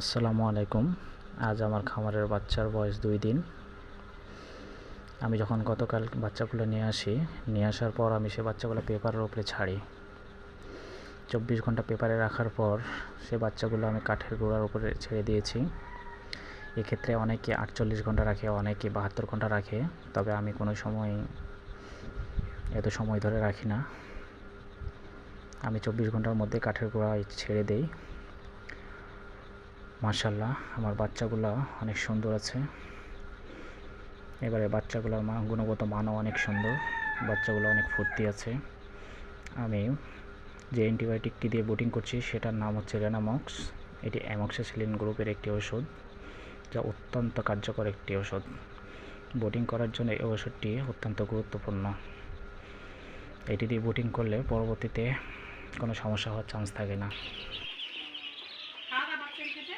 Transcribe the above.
আসসালামু আলাইকুম। আজ আমার খামারের বাচ্চার বয়স দুই দিন। আমি যখন গতকাল বাচ্চাগুলো নিয়ে আসি, নিয়ে আসার পর আমি সে বাচ্চাগুলো পেপারের উপরে ছাড়ি। চব্বিশ ঘণ্টা পেপারে রাখার পর সে বাচ্চাগুলো আমি কাঠের গোড়ার উপরে ছেড়ে দিয়েছি। এক্ষেত্রে অনেকে আটচল্লিশ ঘণ্টা রাখে, অনেকে বাহাত্তর ঘণ্টা রাখে। তবে আমি কোনো সময় এত সময় ধরে রাখি না। আমি চব্বিশ ঘণ্টার মধ্যে কাঠের গোড়ায় ছেড়ে দেই। মার্শাল্লাহ আমার বাচ্চাগুলো অনেক সুন্দর আছে। এবারে বাচ্চাগুলোর মা গুণগত মানও অনেক সুন্দর, বাচ্চাগুলো অনেক ফুর্তি আছে। আমি যে অ্যান্টিবায়োটিকটি দিয়ে বোটিং করছি সেটার নাম হচ্ছে রেনামক্স এটি অ্যামক্সিসিলিন গ্রুপের একটি ওষুধ যা অত্যন্ত কার্যকর একটি ওষুধ বোটিং করার জন্য এই ওষুধটি অত্যন্ত গুরুত্বপূর্ণ। এটি দিয়ে বোটিং করলে পরবর্তীতে কোনো সমস্যা হওয়ার চান্স থাকে না। রেখেছে